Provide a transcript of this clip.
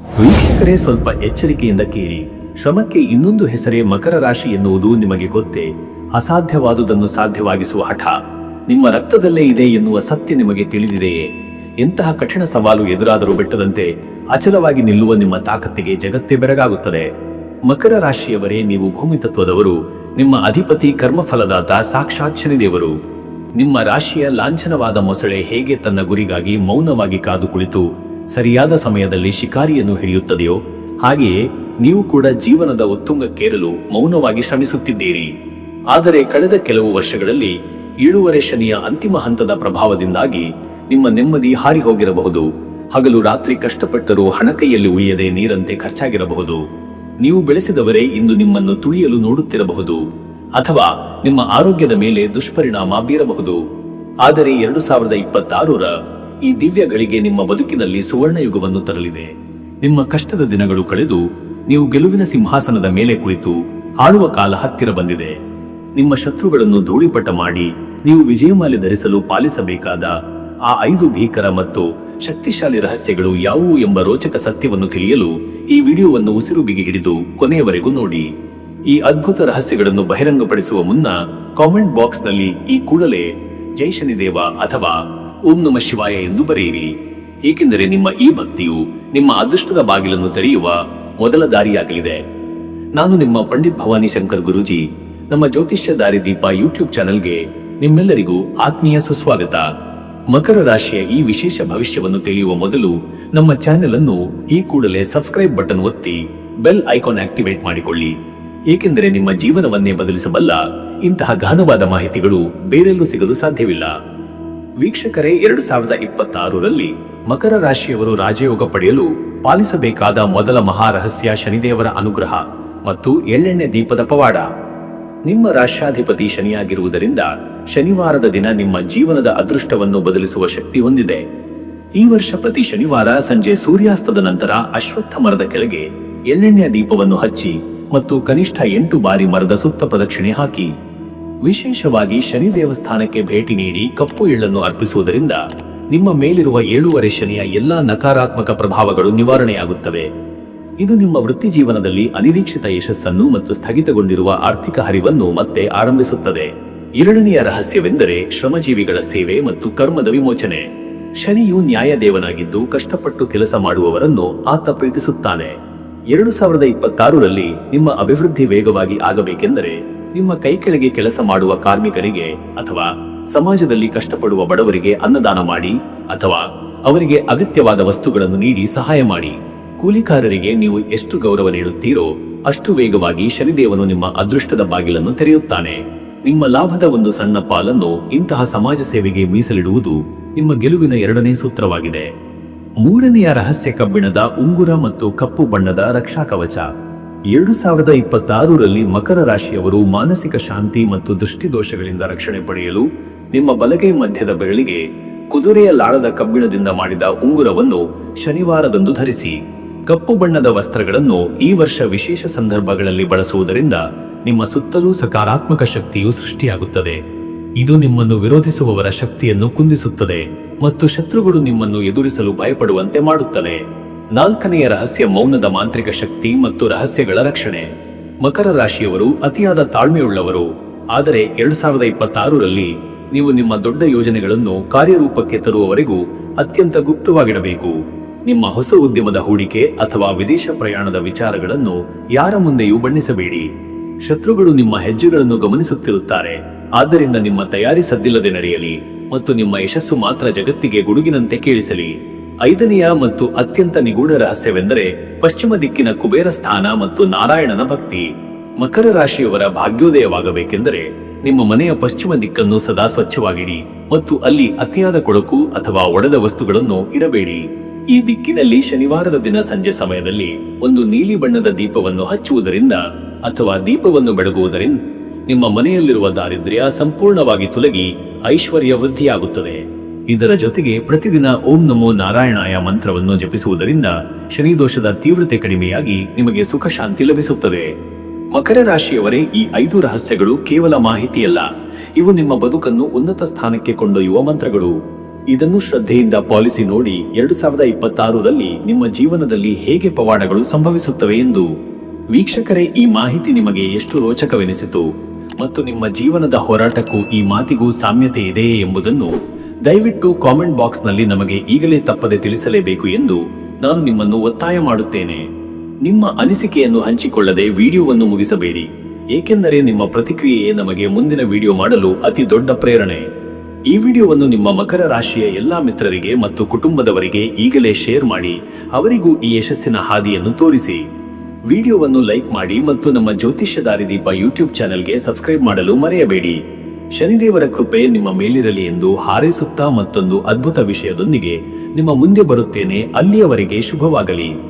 ವೀಕ್ಷಕರೇ, ಸ್ವಲ್ಪ ಎಚ್ಚರಿಕೆಯಿಂದ ಕೇಳಿ. ಶ್ರಮಕ್ಕೆ ಇನ್ನೊಂದು ಹೆಸರೇ ಮಕರ ರಾಶಿ ಎನ್ನುವುದು ನಿಮಗೆ ಗೊತ್ತೇ? ಅಸಾಧ್ಯವಾದುದನ್ನು ಸಾಧ್ಯವಾಗಿಸುವ ಹಠ. ನಿಮ್ಮ ರಕ್ತದಲ್ಲೇ ಇದೆ ಎನ್ನುವ ಸತ್ಯ ನಿಮಗೆ ತಿಳಿದಿದೆಯೇ? ಎಂತಹ ಕಠಿಣ ಸವಾಲು ಎದುರಾದರೂ ಬೆಟ್ಟದಂತೆ ಅಚಲವಾಗಿ ನಿಲ್ಲುವ ನಿಮ್ಮ ತಾಕತ್ತಿಗೆ ಜಗತ್ತೇ ಬೆರಗಾಗುತ್ತದೆ. ಮಕರ ರಾಶಿಯವರೇ, ನೀವು ಭೂಮಿ ತತ್ವದವರು ನಿಮ್ಮ ಅಧಿಪತಿ ಕರ್ಮಫಲದಾತ ಸಾಕ್ಷಾತ್ ಶನಿದೇವರು ನಿಮ್ಮ ರಾಶಿಯ ಲಾಂಛನವಾದ ಮೊಸಳೆ ಹೇಗೆ ತನ್ನ ಗುರಿಗಾಗಿ ಮೌನವಾಗಿ ಕಾದು ಕುಳಿತು ಸರಿಯಾದ ಸಮಯದಲ್ಲಿ ಶಿಕಾರಿಯನ್ನು ಹಿಡಿಯುತ್ತದೆಯೋ? ಹಾಗೆಯೇ ನೀವು ಕೂಡ ಜೀವನದ ಉತ್ತುಂಗಕ್ಕೇರಲು ಮೌನವಾಗಿ ಶ್ರಮಿಸುತ್ತಿದ್ದೀರಿ. ಆದರೆ ಕಳೆದ ಕೆಲವು ವರ್ಷಗಳಲ್ಲಿ ಏಳುವರೆ ಶನಿಯ ಅಂತಿಮ ಹಂತದ ಪ್ರಭಾವದಿಂದಾಗಿ ನಿಮ್ಮ ನೆಮ್ಮದಿ ಹಾರಿ ಹೋಗಿರಬಹುದು ಹಗಲು ರಾತ್ರಿ ಕಷ್ಟಪಟ್ಟರೂ ಹಣಕೈಯಲ್ಲಿ ಉಳಿಯದೆ ನೀರಂತೆ ಖರ್ಚಾಗಿರಬಹುದು. ನೀವು ಬೆಳೆಸಿದವರೇ ಇಂದು ನಿಮ್ಮನ್ನು ತುಳಿಯಲು ನೋಡುತ್ತಿರಬಹುದು. ಅಥವಾ ನಿಮ್ಮ ಆರೋಗ್ಯದ ಮೇಲೆ ದುಷ್ಪರಿಣಾಮ ಬೀರಬಹುದು. ಆದರೆ ಎರಡು ಸಾವಿರದ ಇಪ್ಪತ್ತಾರರ ಈ ದಿವ್ಯ ಗಳಿಗೆ ನಿಮ್ಮ ಬದುಕಿನಲ್ಲಿ ಸುವರ್ಣಯುಗವನ್ನು ತರಲಿದೆ. ನಿಮ್ಮ ಕಷ್ಟದ ದಿನಗಳು ಕಳೆದು ನೀವು ಗೆಲುವಿನ ಸಿಂಹಾಸನದ ಮೇಲೆ ಕುಳಿತು ಆಳುವ ಕಾಲ ಹತ್ತಿರ ಬಂದಿದೆ. ನಿಮ್ಮ ಶತ್ರುಗಳನ್ನು ಧೂಳಿಪಟ ಮಾಡಿ ನೀವು ವಿಜಯಮಾಲೆ ಧರಿಸಲು ಪಾಲಿಸಬೇಕಾದ ಆ ಐದು ಭೀಕರ ಮತ್ತು ಶಕ್ತಿಶಾಲಿ ರಹಸ್ಯಗಳು ಯಾವುವು ಎಂಬ ರೋಚಕ ಸತ್ಯವನ್ನು ತಿಳಿಯಲು ಈ ವಿಡಿಯೋವನ್ನು ಉಸಿರು ಬಿಗಿ ಹಿಡಿದು ಕೊನೆಯವರೆಗೂ ನೋಡಿ. ಈ ಅದ್ಭುತ ರಹಸ್ಯಗಳನ್ನು ಬಹಿರಂಗಪಡಿಸುವ ಮುನ್ನ ಕಾಮೆಂಟ್ ಬಾಕ್ಸ್ನಲ್ಲಿ ಈ ಕೂಡಲೇ ಜೈ ಶನಿದೇವ ಅಥವಾ ಓಂ ನಮ ಶಿವಾಯ ಎಂದು ಬರೆಯಿರಿ. ಏಕೆಂದರೆ ನಿಮ್ಮ ಈ ಭಕ್ತಿಯು ನಿಮ್ಮ ಅದೃಷ್ಟದ ಬಾಗಿಲನ್ನು ತೆರೆಯುವ ಮೊದಲ ದಾರಿಯಾಗಲಿದೆ. ನಾನು ನಿಮ್ಮ ಪಂಡಿತ್ ಭವಾನಿ ಶಂಕರ್ ಗುರುಜಿ, ನಮ್ಮ ಜ್ಯೋತಿಷ್ಯ ದಾರಿದೀಪ ಯೂಟ್ಯೂಬ್ ಚಾನೆಲ್ಗೆ ನಿಮ್ಮೆಲ್ಲರಿಗೂ ಆತ್ಮೀಯ ಸುಸ್ವಾಗತ. ಮಕರ ರಾಶಿಯ ಈ ವಿಶೇಷ ಭವಿಷ್ಯವನ್ನು ತಿಳಿಯುವ ಮೊದಲು ನಮ್ಮ ಚಾನೆಲ್ ಅನ್ನು ಈ ಕೂಡಲೇ ಸಬ್ಸ್ಕ್ರೈಬ್ ಬಟನ್ ಒತ್ತಿ ಬೆಲ್ ಐಕಾನ್ ಆಕ್ಟಿವೇಟ್ ಮಾಡಿಕೊಳ್ಳಿ. ಏಕೆಂದರೆ ನಿಮ್ಮ ಜೀವನವನ್ನೇ ಬದಲಿಸಬಲ್ಲ ಇಂತಹ ಗಹನವಾದ ಮಾಹಿತಿಗಳು ಬೇರೆಲ್ಲೂ ಸಿಗಲು ಸಾಧ್ಯವಿಲ್ಲ. ವೀಕ್ಷಕರೇ, ಎರಡು ಸಾವಿರದ ಇಪ್ಪತ್ತಾರರಲ್ಲಿ ಮಕರ ರಾಶಿಯವರು ರಾಜಯೋಗ ಪಡೆಯಲು ಪಾಲಿಸಬೇಕಾದ ಮೊದಲ ಮಹಾರಹಸ್ಯ ಶನಿದೇವರ ಅನುಗ್ರಹ ಮತ್ತು ಎಳ್ಳೆಣ್ಣೆ ದೀಪದ ಪವಾಡ. ನಿಮ್ಮ ರಾಷ್ಟ್ರಾಧಿಪತಿ ಶನಿಯಾಗಿರುವುದರಿಂದ ಶನಿವಾರದ ದಿನ ನಿಮ್ಮ ಜೀವನದ ಅದೃಷ್ಟವನ್ನು ಬದಲಿಸುವ ಶಕ್ತಿ ಹೊಂದಿದೆ. ಈ ವರ್ಷ ಪ್ರತಿ ಶನಿವಾರ ಸಂಜೆ ಸೂರ್ಯಾಸ್ತದ ನಂತರ ಅಶ್ವತ್ಥ ಮರದ ಕೆಳಗೆ ಎಳ್ಳೆಣ್ಣೆಯ ದೀಪವನ್ನು ಹಚ್ಚಿ ಮತ್ತು ಕನಿಷ್ಠ ಎಂಟು ಬಾರಿ ಮರದ ಸುತ್ತ ಪ್ರದಕ್ಷಿಣೆ ಹಾಕಿ. ವಿಶೇಷವಾಗಿ ಶನಿ ದೇವಸ್ಥಾನಕ್ಕೆ ಭೇಟಿ ನೀಡಿ ಕಪ್ಪು ಎಳ್ಳನ್ನು ಅರ್ಪಿಸುವುದರಿಂದ ನಿಮ್ಮ ಮೇಲಿರುವ ಏಳೂವರೆ ಶನಿಯ ಎಲ್ಲಾ ನಕಾರಾತ್ಮಕ ಪ್ರಭಾವಗಳು ನಿವಾರಣೆಯಾಗುತ್ತವೆ. ಇದು ನಿಮ್ಮ ವೃತ್ತಿ ಜೀವನದಲ್ಲಿ ಅನಿರೀಕ್ಷಿತ ಯಶಸ್ಸನ್ನು ಮತ್ತು ಸ್ಥಗಿತಗೊಂಡಿರುವ ಆರ್ಥಿಕ ಹರಿವನ್ನು ಮತ್ತೆ ಆರಂಭಿಸುತ್ತದೆ. ಎರಡನೆಯ ರಹಸ್ಯವೆಂದರೆ ಶ್ರಮಜೀವಿಗಳ ಸೇವೆ ಮತ್ತು ಕರ್ಮದ ವಿಮೋಚನೆ. ಶನಿಯು ನ್ಯಾಯದೇವನಾಗಿದ್ದು ಕಷ್ಟಪಟ್ಟು ಕೆಲಸ ಮಾಡುವವರನ್ನು ಆತ ಪ್ರೀತಿಸುತ್ತಾನೆ. ಎರಡು ಸಾವಿರದ ಇಪ್ಪತ್ತಾರರಲ್ಲಿ ನಿಮ್ಮ ಅಭಿವೃದ್ಧಿ ವೇಗವಾಗಿ ಆಗಬೇಕೆಂದರೆ ನಿಮ್ಮ ಕೈ ಕೆಳಗೆ ಕೆಲಸ ಮಾಡುವ ಕಾರ್ಮಿಕರಿಗೆ ಅಥವಾ ಸಮಾಜದಲ್ಲಿ ಕಷ್ಟಪಡುವ ಬಡವರಿಗೆ ಅನ್ನದಾನ ಮಾಡಿ ಅಥವಾ ಅವರಿಗೆ ಅಗತ್ಯವಾದ ವಸ್ತುಗಳನ್ನು ನೀಡಿ ಸಹಾಯ ಮಾಡಿ. ಕೂಲಿಕಾರರಿಗೆ ನೀವು ಎಷ್ಟು ಗೌರವ ನೀಡುತ್ತೀರೋ ಅಷ್ಟು ವೇಗವಾಗಿ ಶನಿದೇವನು ನಿಮ್ಮ ಅದೃಷ್ಟದ ಬಾಗಿಲನ್ನು ತೆರೆಯುತ್ತಾನೆ. ನಿಮ್ಮ ಲಾಭದ ಒಂದು ಸಣ್ಣ ಪಾಲನ್ನು ಇಂತಹ ಸಮಾಜ ಸೇವೆಗೆ ಮೀಸಲಿಡುವುದು ನಿಮ್ಮ ಗೆಲುವಿನ ಎರಡನೇ ಸೂತ್ರವಾಗಿದೆ. ಮೂರನೆಯ ರಹಸ್ಯ ಕಬ್ಬಿಣದ ಉಂಗುರ ಮತ್ತು ಕಪ್ಪು ಬಣ್ಣದ ರಕ್ಷಾ ಕವಚ ಎರಡು ಸಾವಿರದ ಇಪ್ಪತ್ತಾರರಲ್ಲಿ ಮಕರ ರಾಶಿಯವರು ಮಾನಸಿಕ ಶಾಂತಿ ಮತ್ತು ದೃಷ್ಟಿದೋಷಗಳಿಂದ ರಕ್ಷಣೆ ಪಡೆಯಲು ನಿಮ್ಮ ಬಲಗೈ ಮಧ್ಯದ ಬೆರಳಿಗೆ ಕುದುರೆಯ ಲಾಳದ ಕಬ್ಬಿಣದಿಂದ ಮಾಡಿದ ಉಂಗುರವನ್ನು ಶನಿವಾರದಂದು ಧರಿಸಿ. ಕಪ್ಪು ಬಣ್ಣದ ವಸ್ತ್ರಗಳನ್ನು ಈ ವರ್ಷ ವಿಶೇಷ ಸಂದರ್ಭಗಳಲ್ಲಿ ಬಳಸುವುದರಿಂದ ನಿಮ್ಮ ಸುತ್ತಲೂ ಸಕಾರಾತ್ಮಕ ಶಕ್ತಿಯು ಸೃಷ್ಟಿಯಾಗುತ್ತದೆ. ಇದು ನಿಮ್ಮನ್ನು ವಿರೋಧಿಸುವವರ ಶಕ್ತಿಯನ್ನು ಕುಂದಿಸುತ್ತದೆ ಮತ್ತು ಶತ್ರುಗಳು ನಿಮ್ಮನ್ನು ಎದುರಿಸಲು ಭಯಪಡುವಂತೆ ಮಾಡುತ್ತದೆ. ನಾಲ್ಕನೆಯ ರಹಸ್ಯ ಮೌನದ ಮಾಂತ್ರಿಕ ಶಕ್ತಿ ಮತ್ತು ರಹಸ್ಯಗಳ ರಕ್ಷಣೆ. ಮಕರ ರಾಶಿಯವರು ಅತಿಯಾದ ತಾಳ್ಮೆಯುಳ್ಳವರು. ಆದರೆ ಎರಡು ಸಾವಿರದ ಇಪ್ಪತ್ತಾರರಲ್ಲಿ ನೀವು ನಿಮ್ಮ ದೊಡ್ಡ ಯೋಜನೆಗಳನ್ನು ಕಾರ್ಯರೂಪಕ್ಕೆ ತರುವವರೆಗೂ ಅತ್ಯಂತ ಗುಪ್ತವಾಗಿಡಬೇಕು. ನಿಮ್ಮ ಹೊಸ ಉದ್ಯಮದ ಹೂಡಿಕೆ ಅಥವಾ ವಿದೇಶ ಪ್ರಯಾಣದ ವಿಚಾರಗಳನ್ನು ಯಾರ ಮುಂದೆಯೂ ಬಣ್ಣಿಸಬೇಡಿ. ಶತ್ರುಗಳು ನಿಮ್ಮ ಹೆಜ್ಜೆಗಳನ್ನು ಗಮನಿಸುತ್ತಿರುತ್ತಾರೆ. ಆದ್ದರಿಂದ ನಿಮ್ಮ ತಯಾರಿ ಸದ್ದಿಲ್ಲದೆ ನಡೆಯಲಿ ಮತ್ತು ನಿಮ್ಮ ಯಶಸ್ಸು ಮಾತ್ರ ಜಗತ್ತಿಗೆ ಗುಡುಗಿನಂತೆ ಕೇಳಿಸಲಿ. ಐದನೆಯ ಮತ್ತು ಅತ್ಯಂತ ನಿಗೂಢ ರಹಸ್ಯವೆಂದರೆ ಪಶ್ಚಿಮ ದಿಕ್ಕಿನ ಕುಬೇರ ಸ್ಥಾನ ಮತ್ತು ನಾರಾಯಣನ ಭಕ್ತಿ. ಮಕರ ರಾಶಿಯವರ ಭಾಗ್ಯೋದಯವಾಗಬೇಕೆಂದರೆ ನಿಮ್ಮ ಮನೆಯ ಪಶ್ಚಿಮ ದಿಕ್ಕನ್ನು ಸದಾ ಸ್ವಚ್ಛವಾಗಿಡಿ ಮತ್ತು ಅಲ್ಲಿ ಅತಿಯಾದ ಕೊಳಕು ಅಥವಾ ಒಡೆದ ವಸ್ತುಗಳನ್ನು ಇಡಬೇಡಿ. ಈ ದಿಕ್ಕಿನಲ್ಲಿ ಶನಿವಾರದ ದಿನ ಸಂಜೆ ಸಮಯದಲ್ಲಿ ಒಂದು ನೀಲಿ ಬಣ್ಣದ ದೀಪವನ್ನು ಹಚ್ಚುವುದರಿಂದ ಅಥವಾ ದೀಪವನ್ನು ಬೆಳಗುವುದರಿಂದ ನಿಮ್ಮ ಮನೆಯಲ್ಲಿರುವ ದಾರಿದ್ರ್ಯ ಸಂಪೂರ್ಣವಾಗಿ ತೊಲಗಿ ಐಶ್ವರ್ಯ ವೃದ್ಧಿಯಾಗುತ್ತದೆ ಇದರ ಜೊತೆಗೆ ಪ್ರತಿದಿನ ಓಂ ನಮೋ ನಾರಾಯಣಾಯ ಮಂತ್ರವನ್ನು ಜಪಿಸುವುದರಿಂದ ಶನಿ ದೋಷದ ತೀವ್ರತೆ ಕಡಿಮೆಯಾಗಿ ನಿಮಗೆ ಸುಖ ಶಾಂತಿ ಲಭಿಸುತ್ತದೆ. ಮಕರ ರಾಶಿಯವರೇ, ಈ ಐದು ರಹಸ್ಯಗಳು ಕೇವಲ ಮಾಹಿತಿಯಲ್ಲ. ಇವು ನಿಮ್ಮ ಬದುಕನ್ನು ಉನ್ನತ ಸ್ಥಾನಕ್ಕೆ ಕೊಂಡೊಯ್ಯುವ ಮಂತ್ರಗಳು. ಇದನ್ನು ಶ್ರದ್ಧೆಯಿಂದ ಪಾಲಿಸಿ ನೋಡಿ ಎರಡು ಸಾವಿರದ ಇಪ್ಪತ್ತಾರರಲ್ಲಿ ನಿಮ್ಮ ಜೀವನದಲ್ಲಿ ಹೇಗೆ ಪವಾಡಗಳು ಸಂಭವಿಸುತ್ತವೆ ಎಂದು. ವೀಕ್ಷಕರೇ, ಈ ಮಾಹಿತಿ ನಿಮಗೆ ಎಷ್ಟು ರೋಚಕವೆನಿಸಿತು. ಮತ್ತು ನಿಮ್ಮ ಜೀವನದ ಹೋರಾಟಕ್ಕೂ ಈ ಮಾತಿಗೂ ಸಾಮ್ಯತೆ ಇದೆಯೇ ಎಂಬುದನ್ನು ದಯವಿಟ್ಟು ಕಾಮೆಂಟ್ ಬಾಕ್ಸ್ನಲ್ಲಿ ನಮಗೆ ಈಗಲೇ ತಪ್ಪದೆ ತಿಳಿಸಲೇಬೇಕು ಎಂದು ನಾನು ನಿಮ್ಮನ್ನು ಒತ್ತಾಯ ಮಾಡುತ್ತೇನೆ. ನಿಮ್ಮ ಅನಿಸಿಕೆಯನ್ನು ಹಂಚಿಕೊಳ್ಳದೆ ವಿಡಿಯೋವನ್ನು ಮುಗಿಸಬೇಡಿ. ಏಕೆಂದರೆ ನಿಮ್ಮ ಪ್ರತಿಕ್ರಿಯೆಯೇ ನಮಗೆ ಮುಂದಿನ ವಿಡಿಯೋ ಮಾಡಲು ಅತಿ ದೊಡ್ಡ ಪ್ರೇರಣೆ. ಈ ವಿಡಿಯೋವನ್ನು ನಿಮ್ಮ ಮಕರ ರಾಶಿಯ ಎಲ್ಲಾ ಮಿತ್ರರಿಗೆ ಮತ್ತು ಕುಟುಂಬದವರಿಗೆ ಈಗಲೇ ಶೇರ್ ಮಾಡಿ, ಅವರಿಗೂ ಈ ಯಶಸ್ಸಿನ ಹಾದಿಯನ್ನು ತೋರಿಸಿ. ವಿಡಿಯೋವನ್ನು ಲೈಕ್ ಮಾಡಿ ಮತ್ತು ನಮ್ಮ ಜ್ಯೋತಿಷ್ಯ ದಾರಿದೀಪ ಯೂಟ್ಯೂಬ್ ಚಾನೆಲ್ಗೆ ಸಬ್ಸ್ಕ್ರೈಬ್ ಮಾಡಲು ಮರೆಯಬೇಡಿ. ಶನಿದೇವರ ಕೃಪೆ ನಿಮ್ಮ ಮೇಲಿರಲಿ ಎಂದು ಹಾರೈಸುತ್ತಾ ಮತ್ತೊಂದು ಅದ್ಭುತ ವಿಷಯದೊಂದಿಗೆ ನಿಮ್ಮ ಮುಂದೆ ಬರುತ್ತೇನೆ. ಅಲ್ಲಿಯವರೆಗೆ ಶುಭವಾಗಲಿ.